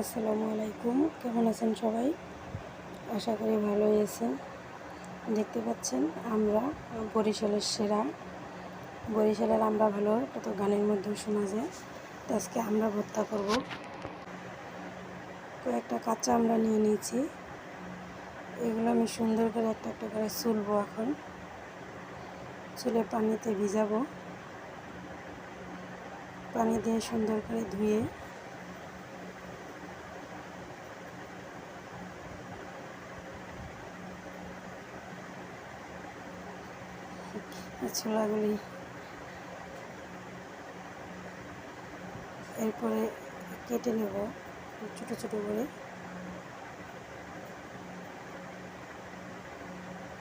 আসসালামু আলাইকুম। কেমন আছেন সবাই? আশা করি ভালোই আছেন। দেখতে পাচ্ছেন আমরা বরিশালের সেরা। বরিশালের আমরা ভালো, এটা তো গানের মধ্যেও শোনা যায়। তো আজকে আমরা ভর্তা করব। কয়েকটা কাঁচা আমরা নিয়ে নিয়েছি। এগুলো আমি সুন্দর করে একটা একটা করে চুলবো এখন। চুলে পানিতে ভিজাবো। পানি দিয়ে সুন্দর করে ধুয়ে ছোলাগুলি এরপরে কেটে নেব, ছোটো ছোটো করে।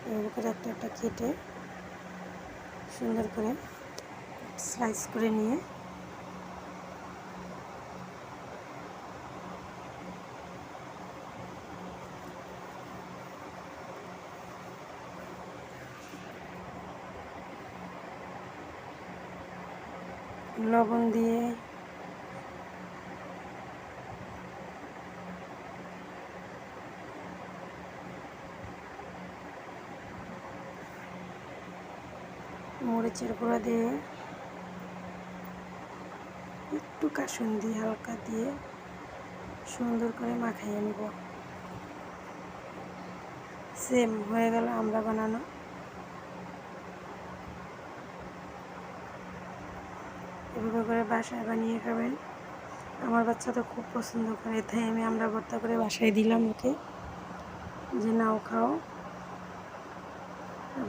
এভাবে করে একটা একটা কেটে সুন্দর করে স্লাইস করে নিয়ে লবণ দিয়ে মরিচের গুঁড়া দিয়ে একটু কাসুন দিয়ে হালকা দিয়ে সুন্দর করে মাখাইয়ে নেব। সেম হয়ে গেল আমরা বানানো। এভাবে করে বাসায় বানিয়ে খাবেন। আমার বাচ্চা তো খুব পছন্দ করে, তাই আমি আমরা ভর্তা করে বাসায় দিলাম ওকে। যে নাও খাও।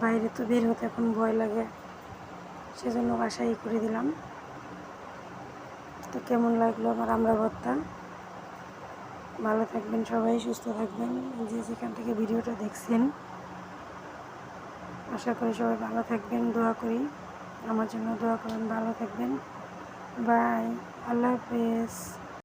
বাইরে তো বের হতে এখন ভয় লাগে, সেজন্য বাসায় করে দিলাম। তো কেমন লাগল আমার আমরা ভর্তা? ভালো থাকবেন সবাই, সুস্থ থাকবেন। যে যেখান থেকে ভিডিওটা দেখছেন, আশা করি সবাই ভালো থাকবেন, দোয়া করি। আমার জন্য দোয়া করবেন ভালো থাকবেন। বাই আল্লাহ হাফেজ।